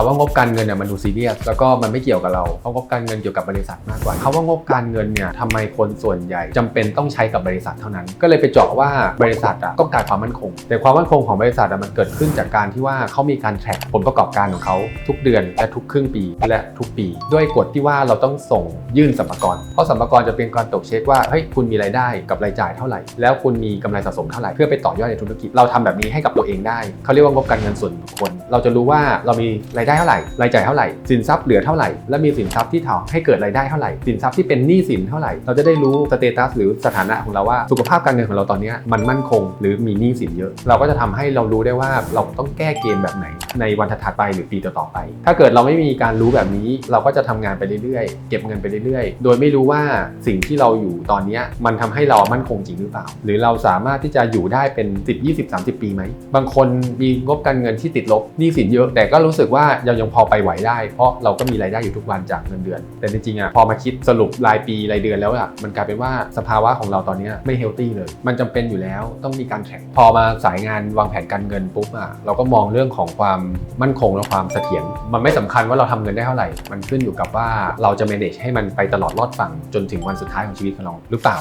คำว่างบการเงินเนี่ยมันดูซีเรียสแล้วก็มันไม่เกี่ยวกับเราเพราะงบการเงินเกี่ยวกับบริษัทมากกว่าคำว่างบการเงินเนี่ยทำไมคนส่วนใหญ่จำเป็นต้องใช้กับบริษัทเท่านั้น ก็เลยไปเจาะว่าบริษัทอะต้องการความมั่นคง แต่ความมั่นคงของบริษัทอะมันเกิดขึ้นจากการที่ว่าเขามีการแทร็กผลประกอบการของเขาทุกเดือนและทุกครึ่งปีและทุกปี ด้วยกฎที่ว่าเราต้องส่งยื่นสัมภาระเพราะสัมภาระจะเป็นการตรวจเช็คว่าเฮ้ยคุณมีรายได้กับรายจ่ายเท่าไหร่ แล้วคุณมีกำไรสะสมเท่าไหร่เพื่อไปต่อยอดในธุรกิจเราทำแบบนี้ให้กับตัวเองได้เขาเรียกว่างบการเงินส่วนบุคคลเราจะรู้ว่าเรามีรายได้เท่าไหร่ รายจ่ายเท่าไหร่ สินทรัพย์เหลือเท่าไหร่ และมีสินทรัพย์ที่ทำให้เกิดรายได้เท่าไหร่ สินทรัพย์ที่เป็นหนี้สินเท่าไหร่ เราจะได้รู้สเตตัสหรือสถานะของเราว่าสุขภาพการเงินของเราตอนนี้มันมั่นคง หรือมีหนี้สินเยอะ เราก็จะทำให้เรารู้ได้ว่าเราต้องแก้เกมแบบไหนในวันถัดไปหรือปีต่อๆไป ถ้าเกิดเราไม่มีการรู้แบบนี้ เราก็จะทำงานไปเรื่อยๆ เก็บเงินไปเรื่อยๆ โดยไม่รู้ว่าสิ่งที่เราอยู่ตอนนี้มันทำให้เรามั่นคงจริงหรือเปล่า หรือเราสามารถที่จะอยู่ได้เป็น 10 20 30 ปีไหม บางคนมีงบการเงินที่ติดลบหนี้สินเยอะ แต่ก็รู้สึกว่ายังยังพอไปไหวได้ เพราะเราก็มีรายได้อยู่ทุกวันจากเงินเดือน แต่จริงๆอะพอมาคิดสรุปรายปีรายเดือนแล้วอะมันกลายเป็นว่าสภาวะของเราตอนนี้ไม่เฮลตี้เลย มันจำเป็นอยู่แล้วต้องมีการแข่งพอมาสายงานวางแผนการเงินปุ๊บอะเราก็มองเรื่องของความมั่นคงและความเสถียรมันไม่สำคัญว่าเราทำเงินได้เท่าไหร่ มันขึ้นอยู่กับว่าเราจะ manage ให้มันไปตลอดรอดฝั่งจนถึงวันสุดท้ายของชีวิตของเราหรือเปล่า